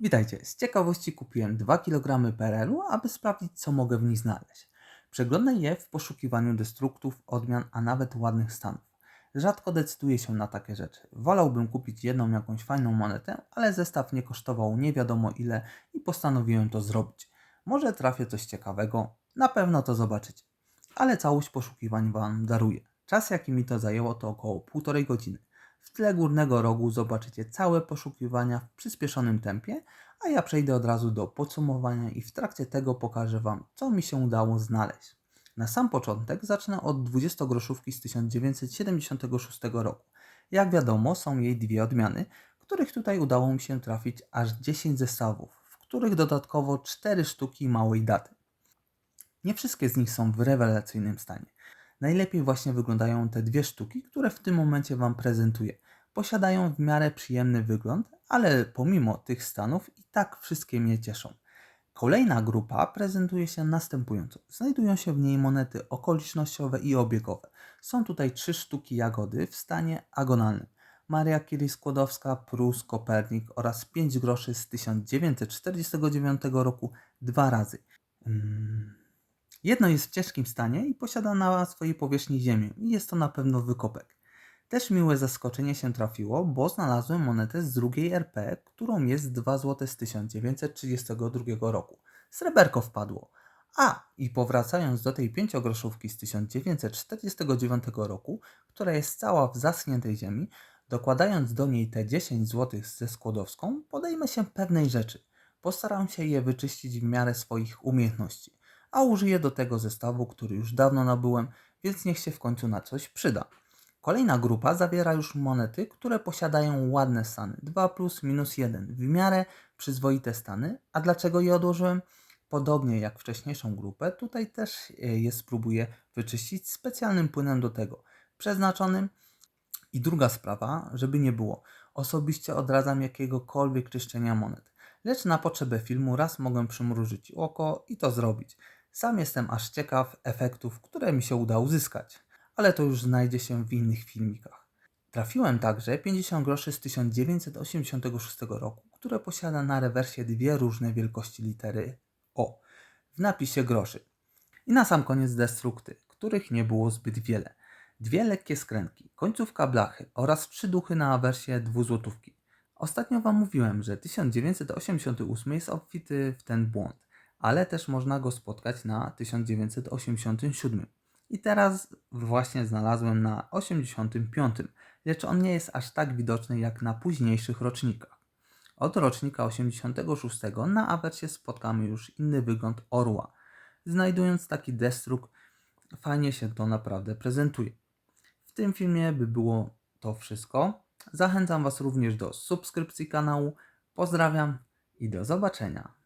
Witajcie. Z ciekawości kupiłem 2 kg PRL-u, aby sprawdzić, co mogę w nich znaleźć. Przeglądam je w poszukiwaniu destruktów, odmian, a nawet ładnych stanów. Rzadko decyduję się na takie rzeczy. Wolałbym kupić jedną jakąś fajną monetę, ale zestaw nie kosztował nie wiadomo ile i postanowiłem to zrobić. Może trafię coś ciekawego, na pewno to zobaczycie. Ale całość poszukiwań Wam daruję. Czas jaki mi to zajęło to około półtorej godziny. W tle górnego rogu zobaczycie całe poszukiwania w przyspieszonym tempie, a ja przejdę od razu do podsumowania i w trakcie tego pokażę Wam, co mi się udało znaleźć. Na sam początek zacznę od 20 groszówki z 1976 roku. Jak wiadomo, są jej dwie odmiany, których tutaj udało mi się trafić aż 10 zestawów, w których dodatkowo 4 sztuki małej daty. Nie wszystkie z nich są w rewelacyjnym stanie. Najlepiej właśnie wyglądają te dwie sztuki, które w tym momencie Wam prezentuję. Posiadają w miarę przyjemny wygląd, ale pomimo tych stanów i tak wszystkie mnie cieszą. Kolejna grupa prezentuje się następująco. Znajdują się w niej monety okolicznościowe i obiegowe. Są tutaj trzy sztuki jagody w stanie agonalnym. Maria Curie Skłodowska, Prus, Kopernik oraz 5 groszy z 1949 roku dwa razy. Hmm. Jedno jest w ciężkim stanie i posiada na swojej powierzchni ziemię i jest to na pewno wykopek. Też miłe zaskoczenie się trafiło, bo znalazłem monetę z drugiej RP, którą jest 2 zł z 1932 roku. Sreberko wpadło. A, i powracając do tej pięciogroszówki z 1949 roku, która jest cała w zaschniętej ziemi, dokładając do niej te 10 zł ze Skłodowską, podejmę się pewnej rzeczy. Postaram się je wyczyścić w miarę swoich umiejętności a użyję do tego zestawu, który już dawno nabyłem, więc niech się w końcu na coś przyda. Kolejna grupa zawiera już monety, które posiadają ładne stany 2 plus minus 1 w miarę przyzwoite stany. A dlaczego je odłożyłem? Podobnie jak wcześniejszą grupę, tutaj też je spróbuję wyczyścić specjalnym płynem do tego przeznaczonym. I druga sprawa, żeby nie było, osobiście odradzam jakiegokolwiek czyszczenia monet. Lecz na potrzebę filmu raz mogłem przymrużyć oko i to zrobić. Sam jestem aż ciekaw efektów, które mi się uda uzyskać, ale to już znajdzie się w innych filmikach. Trafiłem także 50 groszy z 1986 roku, które posiada na rewersie dwie różne wielkości litery O w napisie groszy. I na sam koniec destrukty, których nie było zbyt wiele. Dwie lekkie skrętki, końcówka blachy oraz trzy duchy na awersie dwuzłotówki. Ostatnio Wam mówiłem, że 1988 jest obfity w ten błąd ale też można go spotkać na 1987. I teraz właśnie znalazłem na 85, lecz on nie jest aż tak widoczny jak na późniejszych rocznikach. Od rocznika 86 na awersie spotkamy już inny wygląd orła. Znajdując taki destruk, fajnie się to naprawdę prezentuje. W tym filmie by było to wszystko. Zachęcam Was również do subskrypcji kanału. Pozdrawiam i do zobaczenia.